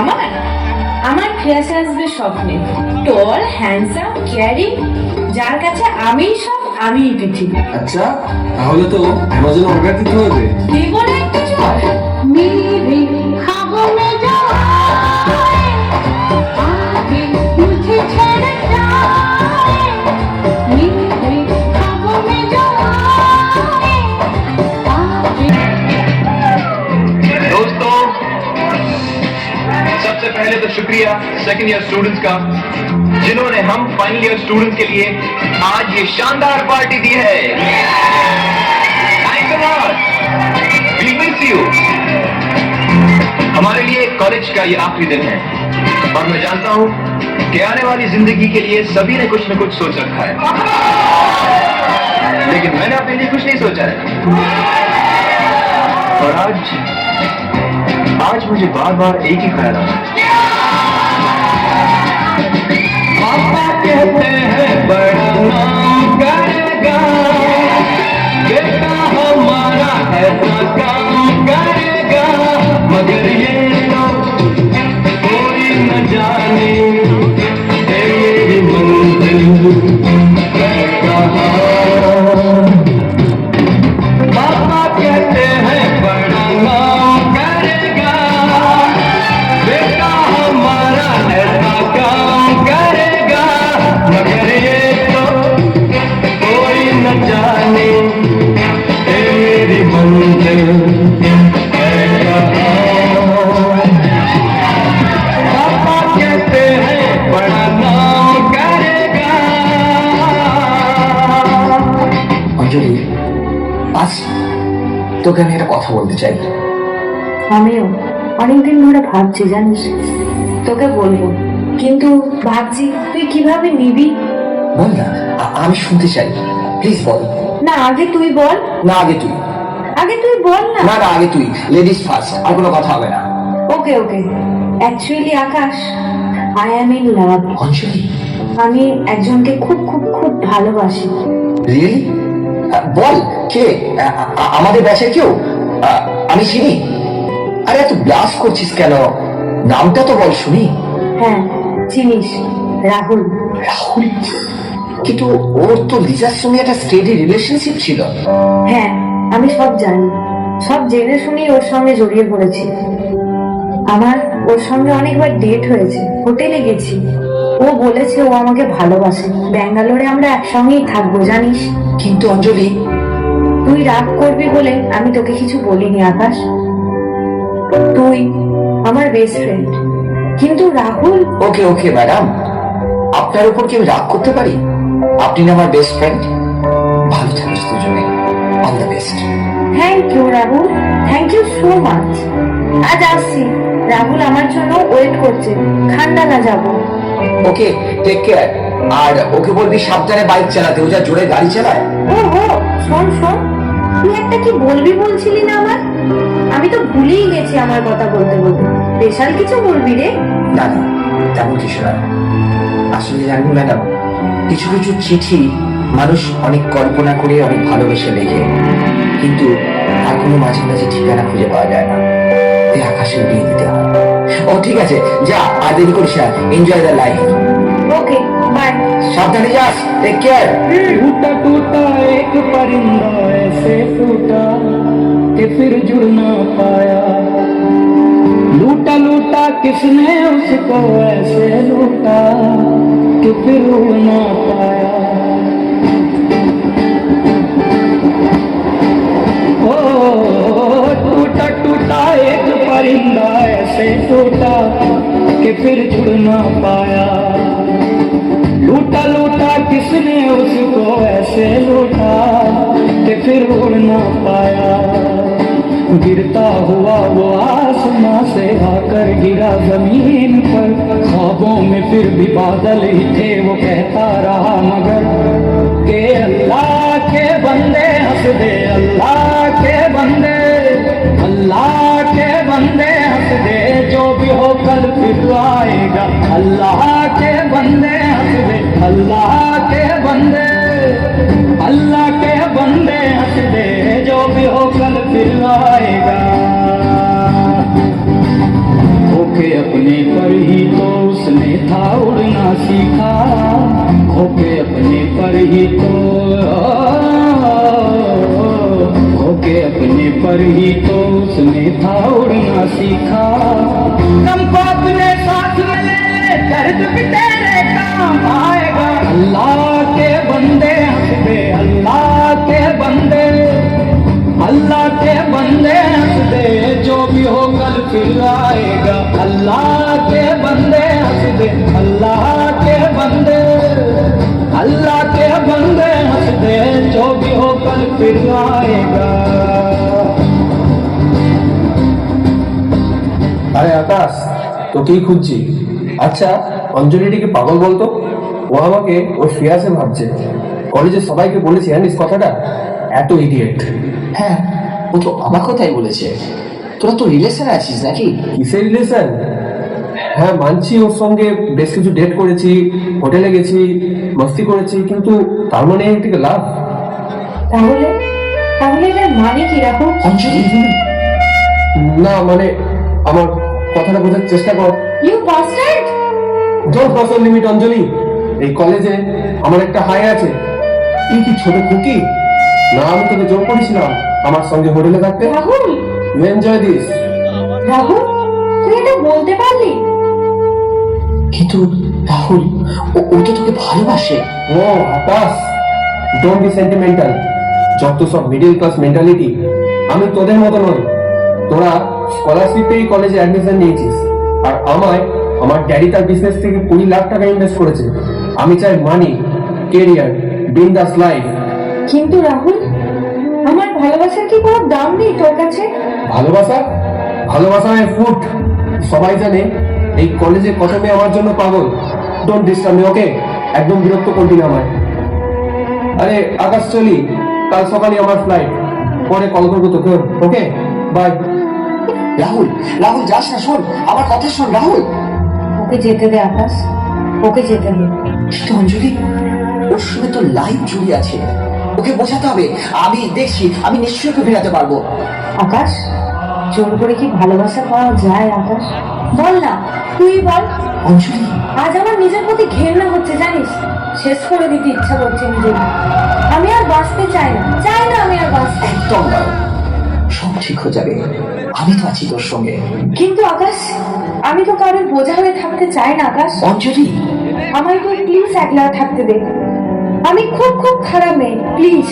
আমার? আমার ক্লাসে আসবে স্বপ্নে। টল হ্যান্ডসাম ক্যারি যার কাছে আমি সব আমি পৃথিবী। আচ্ছা তাহলে তো অ্যামাজন অর্ডার দিতে হবে। দেব না একটা सेकंड ईयर स्टूडेंट्स का, जिन्होंने हम फाइनल ईयर स्टूडेंट्स के लिए आज ये शानदार पार्टी दी है। हमारे लिए कॉलेज का ये आखिरी दिन है। और मैं जानता हूँ कि आने वाली ज़िंदगी के लिए सभी ने कुछ न कुछ सोच रखा है। लेकिन मैंने अपने लिए कुछ नहीं सोचा है। और आज आज मुझे बार बार एक ही ख्याल आता है। पापा कहते हैं बड़ा তোকে আমি একটা কথা বলতে চাই। আমিও। অনেকদিন ধরে ভাবছি জানিস? তোকে বলব। কিন্তু ভাবছি তুই কীভাবে নিবি? বল না আমি শুনতে চাই। প্লিজ বল। না আগে তুই বল। না আগে তুই। আগে তুই বল না। না না আগে তুই। লেডিস ফার্স্ট আর কোনো কথা হবে না। Okay okay. Actually Akash I am in love Anjali আমি একজনকে খুব খুব খুব ভালোবাসি। রিয়েলি বল কে? আমাদের ব্যাচের কেউ? আমি চিনি। আরে এত ব্লাস করছিস কেন? নামটা তো বল শুনি। হ্যাঁ চিনিস রাহুল। রাহুল? কিন্তু ওর তো লিজার সঙ্গে একটা স্টেডি রিলেশনশিপ ছিল। হ্যাঁ আমি সব জানি। সব জেনে শুনেই ওর সঙ্গে জড়িয়ে পড়েছি। আমার ওর সঙ্গে অনেকবার ডেট হয়েছে। হোটেলে গেছি। ও বলেছে ও আমাকে ভালোবাসে। ব্যাঙ্গালোরে আমরা একসঙ্গেই থাকব জানিস? কিন্তু অঞ্জলি। তুই রাগ করবি বলে আমি তোকে কিছু বলিনি আকাশ। তুই আমার বেস্ট ফ্রেন্ড কিন্তু রাহুল ওকে ওকে ম্যাডাম। আপনার উপর কি আমি রাগ করতে পারি? আপনি না আমার বেস্ট ফ্রেন্ড ভালো থাকিস দুজনে। All the best thank you Rahul. Thank you so much আজ আসছি। রাহুল আমার জন্য ওয়েট করছে। খান্ডালা যাব। ওকে টেক কেয়ার আর ওকে বলবি সাবধানে বাইক চালাতে ও যা জোরে গাড়ি চালায়। ও হো শোন শোন তুই একটা কি বলবি বলছিলি না আমার আমি তো ভুলেই গেছি আমার কথা বলতে বলতে। স্পেশাল কিছু বলবি রে? না না তেমন কিছু না। আসলে জানেন ম্যাডাম কিছু কিছু চিঠি মানুষ অনেক কল্পনা করে অনেক ভালোবেসে লেখে। কিন্তু এখনও মাঝে মাঝে ঠিকানা খুঁজে পাওয়া যায় না। তাই আকাশে উড়িয়ে দিতে হয় ও ঠিক আছে যা আর দেরি করিস না enjoy the life okay bye সাবধানে যাস টেক কেয়ার टूटा टूटा एक परिंदा ऐसे टूटा कि फिर जुड़ ना पाया लूटा लूटा किसने उसको ऐसे लूटा कि फिर उड़ ना पाया परिंदा ऐसे टूटा कि फिर जुड़ ना पाया। लूटा लूटा, किसने उसको ऐसे लूटा कि फिर उड़ ना पाया। गिरता हुआ वो आसमां से आकर गिरा ज़मीन पर। ख्वाबों में फिर भी बादल ही थे, वो कहता रहा मगर के अल्लाह के बंदे हंस दे, अल्लाह के बंदे, अल्लाह आएगा अल्लाह के बंदे हंस दे अल्लाह के बंदे, अल्लाह के बंदे हंस दे जो भी हो कल फिर आएगा। ओके अपने पर ही तो उसने था उड़ना सीखा। खोके अपने पर ही तो खोके अपने पर ही तो उसने था उड़ना सीखा। कम में ले ले दर्द भी तेरे काम आएगा अल्लाह के बंदे हंस दे अल्लाह के बंदे अल्लाह के बंदे हंस दे जो भी हो कल फिर आएगा अल्लाह के बंदे हंस दे अल्लाह के बंदे अल्लाह के बंदे हंस दे जो भी हो कल फिर आएगा আরে আকাশ তোকেই খুঁজছি আচ্ছা অঞ্জলিটি কি পাগল বলতো? ও আমাকে ওর ফিয়াসে ভাবছে। কলেজে সবাইকে বলেছি জানিস কথাটা? এত ইডিয়েট হ্যাঁ ও তো আমার কথাই বলেছে। তোরা তো রিলেশনে আছিস নাকি? কিসের রিলেশন হ্যাঁ মানছি ওর সঙ্গে বেশ কিছু ডেট করেছি হোটেলে গেছি মস্তি করেছি কিন্তু তার মানে একদিকে লাভ? তাহলে তাহলে এটার মানে কি রাহুল অঞ্জলি? না মানে আমার কথাটা বোঝার চেষ্টা কর। You don't cross limit Anjali. এই কলেজে আমার একটা হাই আছে। তুই কি ছোট খুকি? না আমি তোকে জোর করেছিলাম আমার সঙ্গে হোটেলে থাকতে। Rahul! You enjoy this. Rahul তুই এটা বলতে পারলি? কিন্তু রাহুল ও ও তো তোকে ভালোবাসে। ও আকাশ। ডোন্ট বি সেন্টিমেন্টাল যত সব মিডিল ক্লাস মেন্টালিটি আমি তোদের মতো নই। তোরা স্কলারশিপেই কলেজে অ্যাডমিশন নিয়েছিস। আর আমায় আমার ড্যাডি তার বিজনেস থেকে কুড়ি লাখ টাকা ইনভেস্ট করেছে। আমি চাই মানি কেরিয়ার বিন্দাস লাইফ কিন্তু রাহুল আমার ভালোবাসার কি কোনো দাম নেই তোর কাছে? ভালোবাসা? ভালোবাসা নয় ফুট সবাই জানে এই কলেজে কত মেয়ে আমার জন্য পাগল। ডোন্ট ডিস্টার্ব মি ওকে একদম বিরক্ত করবি না আমায়। আরে আকাশ চলি। কাল সকালে আমার ফ্লাইট পরে কল করব তোকে ওকে বাই রাহুল রাহুল যাস না শোন। আমার কথা শোন রাহুল। ওকে যেতে দে আকাশ। ওকে যেতে দে। কিন্তু অঞ্জলি ওর সঙ্গে তো লাইফ জুড়ে আছে। ওকে বোঝাতে হবে। আমি দেখছি আমি নিশ্চয়ই ওকে ফেরাতে পারব। আকাশ জোর করে কি ভালোবাসা পাওয়া যায় আকাশ? বল না তুই বল। অঞ্জলি? আজ আমার নিজের প্রতি ঘেন্না হচ্ছে জানিস? শেষ করে দিতে ইচ্ছা করছে নিজেকে আমি আর বাঁচতে চাই না। চাই না আমি আর বাঁচতে। একদম সব ঠিক হয়ে যাবে। আমি তো আছি তোর সঙ্গে। কিন্তু আকাশ আমি তো কারোর বোঝা হয়ে থাকতে চাই না আকাশ। অঞ্জলি। আমায় তুই প্লিজ একলা থাকতে দে। আমি খুব খুব খারাপ মেয়ে প্লিজ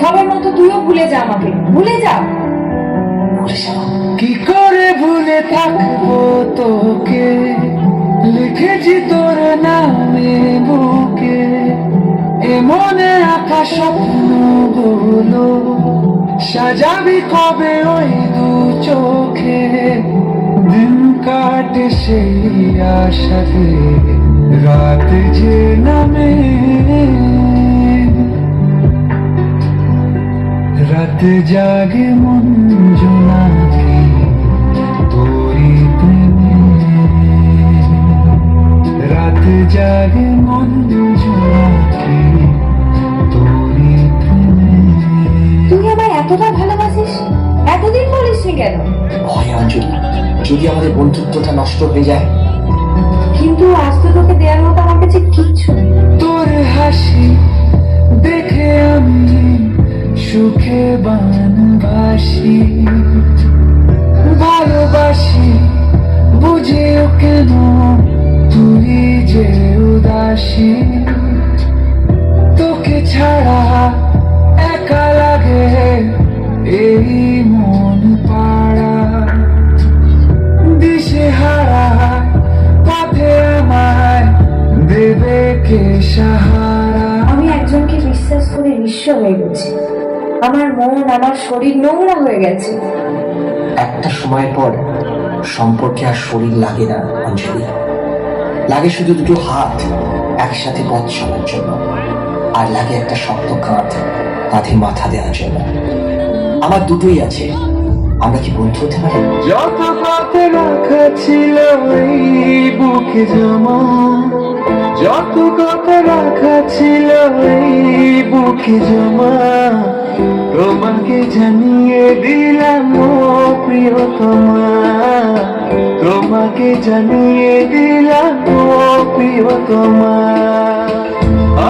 সবার মতো তুইও ভুলে যা আমাকে। ভুলে যা। কি করে ভুলে থাকব তোকে? লিখেছি তোর নামে বুকে। এ মনে আঁকা স্বপ্নগুলো সাজাবি কবে ওই দু চোখে? দিন কাটে সেই আশাতে, রাত যে নামে। রাত জাগে মন জোনাকি তোরি প্রেমে। রাত জাগে মন জোনাকি এতটা ভালোবাসিস? এতদিন বলিসনি কেন? ভয় অঞ্জলি যদি আমাদের বন্ধুত্বটা নষ্ট হয়ে যায়। কিন্তু আজ তো তোকে দেওয়ার মতো আমার কাছে কিচ্ছু তোর হাসি দেখে আমি সুখে বানবাসি। ভালোবাসি বুঝেও কেন তুই যে উদাসী। তোকে ছাড়া নিঃস্ব হয়ে গেছি। আমার মন আমার শরীর নোংরা হয়ে গেছে। একটা সময় পর সম্পর্কে আর শরীর লাগে না অঞ্জলি। লাগে শুধু দুটো হাত একসাথে পথ চলার জন্য আর লাগে একটা শক্ত কাঁধ কাঁধে মাথা দেওয়ার জন্য। আমার দুটোই আছে। আমরা কি বন্ধু হতে পারি? যত পথ রাখা ছিল এই বুকে জমা। যত কথা রাখা ছিল এই বুকে জমা? তোমাকে জানিয়ে দিলাম, ও প্রিয়তমা। তোমাকে জানিয়ে দিলাম, ও প্রিয়তমা।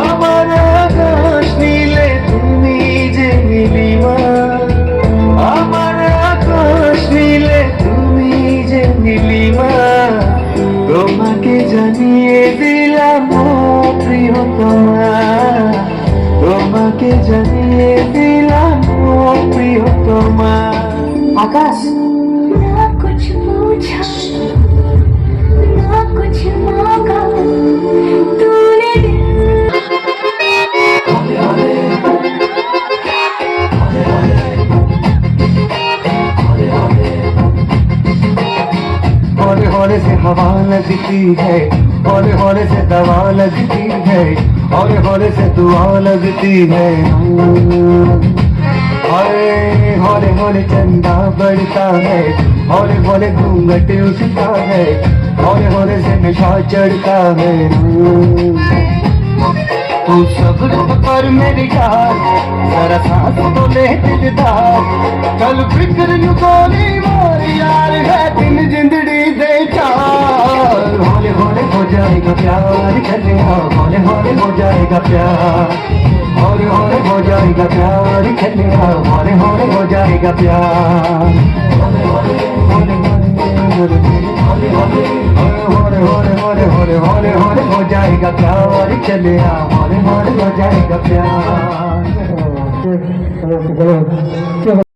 আমার আকাশ নীলে তুমি যে নীলিমা। আমার আকাশ নীলে তুমি যে নীলিমা। তোমাকে জানিয়ে आकाश। ना कुछ पूछा ना कुछ मांगा। तूने से हवा लगती है और हौले से दवा लगती है हौले से दुआ लगती है। हौले हौले हौले चंदा बढ़ता है। हौले हौले घूंघट उठता है। हौले हौले से नशा चढ़ता है। तू सब पर मेरी यार जरा सांस तो ले दिलदार। कल फ़िक्र नु गोली मार, यार है दिन जिंदड़ी दे चार। हौले जाएगा प्यार करने हाँ, हौले हौले हो जाएगा प्यार। हौले हौले हो जाएगा प्यार करने हाँ, हौले हौले हो जाएगा प्यार। हो जाएगा प्यार चले हाँ, हो जाएगा प्यार।